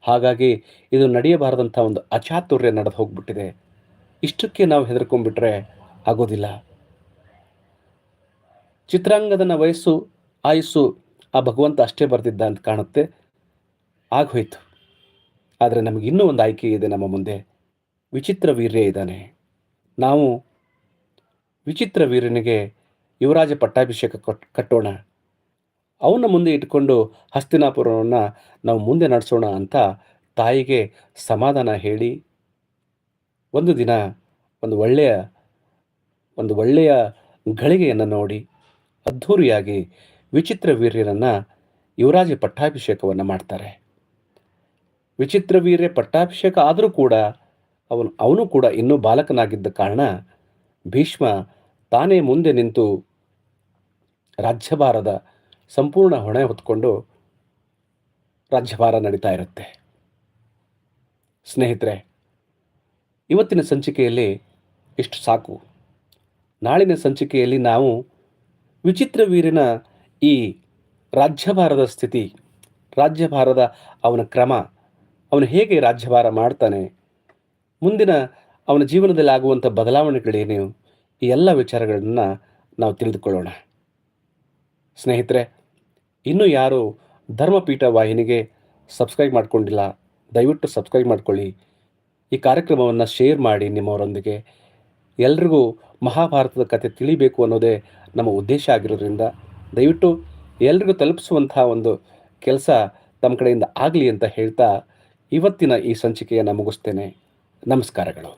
ಹಾಗಾಗಿ ಇದು ನಡೆಯಬಾರದಂಥ ಒಂದು ಅಚಾತುರ್ಯ ನಡೆದು ಹೋಗ್ಬಿಟ್ಟಿದೆ. ಇಷ್ಟಕ್ಕೆ ನಾವು ಹೆದರ್ಕೊಂಡ್ಬಿಟ್ರೆ ಆಗೋದಿಲ್ಲ. ಚಿತ್ರಾಂಗದನ ವಯಸ್ಸು, ಆಯುಸ್ಸು ಆ ಭಗವಂತ ಅಷ್ಟೇ ಬರೆದಿದ್ದ ಅಂತ ಕಾಣುತ್ತೆ. ಆಗೋಯ್ತು ಆದರೆ ನಮಗೆ ಇನ್ನೂ ಒಂದು ಆಯ್ಕೆ ಇದೆ ನಮ್ಮ ಮುಂದೆ. ವಿಚಿತ್ರ ವೀರ್ಯ ಇದ್ದಾನೆ. ನಾವು ವಿಚಿತ್ರ ವೀರ್ಯನಿಗೆ ಯುವರಾಜ ಪಟ್ಟಾಭಿಷೇಕ ಕೊಟ್, ಕಟ್ಟೋಣ. ಅವನ ಮುಂದೆ ಇಟ್ಕೊಂಡು ಹಸ್ತಿನಾಪುರವನ್ನು ನಾವು ಮುಂದೆ ನಡೆಸೋಣ ಅಂತ ತಾಯಿಗೆ ಸಮಾಧಾನ ಹೇಳಿ ಒಂದು ದಿನ ಒಂದು ಒಳ್ಳೆಯ ಒಂದು ಒಳ್ಳೆಯ ಗಳಿಗೆಯನ್ನು ನೋಡಿ ಅದ್ಧೂರಿಯಾಗಿ ವಿಚಿತ್ರ ವೀರ್ಯರನ್ನು ಯುವರಾಜ ಪಟ್ಟಾಭಿಷೇಕವನ್ನು ಮಾಡ್ತಾರೆ. ವಿಚಿತ್ರ ವೀರ್ಯ ಪಟ್ಟಾಭಿಷೇಕ ಆದರೂ ಕೂಡ ಅವನು ಅವನು ಕೂಡ ಇನ್ನೂ ಬಾಲಕನಾಗಿದ್ದ ಕಾರಣ ಭೀಷ್ಮ ತಾನೇ ಮುಂದೆ ನಿಂತು ರಾಜ್ಯಭಾರದ ಸಂಪೂರ್ಣ ಹೊಣೆ ಹೊತ್ಕೊಂಡು ರಾಜ್ಯಭಾರ ನಡೀತಾ ಇರುತ್ತೆ. ಸ್ನೇಹಿತರೆ, ಇವತ್ತಿನ ಸಂಚಿಕೆಯಲ್ಲಿ ಇಷ್ಟು ಸಾಕು. ನಾಳಿನ ಸಂಚಿಕೆಯಲ್ಲಿ ನಾವು ವಿಚಿತ್ರ ವೀರನ ಈ ರಾಜ್ಯಭಾರದ ಸ್ಥಿತಿ, ರಾಜ್ಯಭಾರದ ಅವನ ಕ್ರಮ, ಅವನು ಹೇಗೆ ರಾಜ್ಯಭಾರ ಮಾಡ್ತಾನೆ, ಮುಂದಿನ ಅವನ ಜೀವನದಲ್ಲಿ ಆಗುವಂಥ ಬದಲಾವಣೆಗಳೇನು, ಈ ಎಲ್ಲ ವಿಚಾರಗಳನ್ನು ನಾವು ತಿಳಿದುಕೊಳ್ಳೋಣ. ಸ್ನೇಹಿತರೆ ಇನ್ನೂ ಯಾರು ಧರ್ಮಪೀಠ ವಾಹಿನಿಗೆ ಸಬ್ಸ್ಕ್ರೈಬ್ ಮಾಡ್ಕೊಂಡಿಲ್ಲ, ದಯವಿಟ್ಟು ಸಬ್ಸ್ಕ್ರೈಬ್ ಮಾಡ್ಕೊಳ್ಳಿ. ಈ ಕಾರ್ಯಕ್ರಮವನ್ನು ಶೇರ್ ಮಾಡಿ ನಿಮ್ಮವರೊಂದಿಗೆ. ಎಲ್ರಿಗೂ ಮಹಾಭಾರತದ ಕತೆ ತಿಳಿಬೇಕು ಅನ್ನೋದೇ ನಮ್ಮ ಉದ್ದೇಶ ಆಗಿರೋದ್ರಿಂದ ದಯವಿಟ್ಟು ಎಲ್ರಿಗೂ ತಲುಪಿಸುವಂಥ ಒಂದು ಕೆಲಸ ತಮ್ಮ ಕಡೆಯಿಂದ ಆಗಲಿ ಅಂತ ಹೇಳ್ತಾ ಇವತ್ತಿನ ಈ ಸಂಚಿಕೆಯನ್ನು ಮುಗಿಸ್ತೇನೆ. ನಮಸ್ಕಾರಗಳು.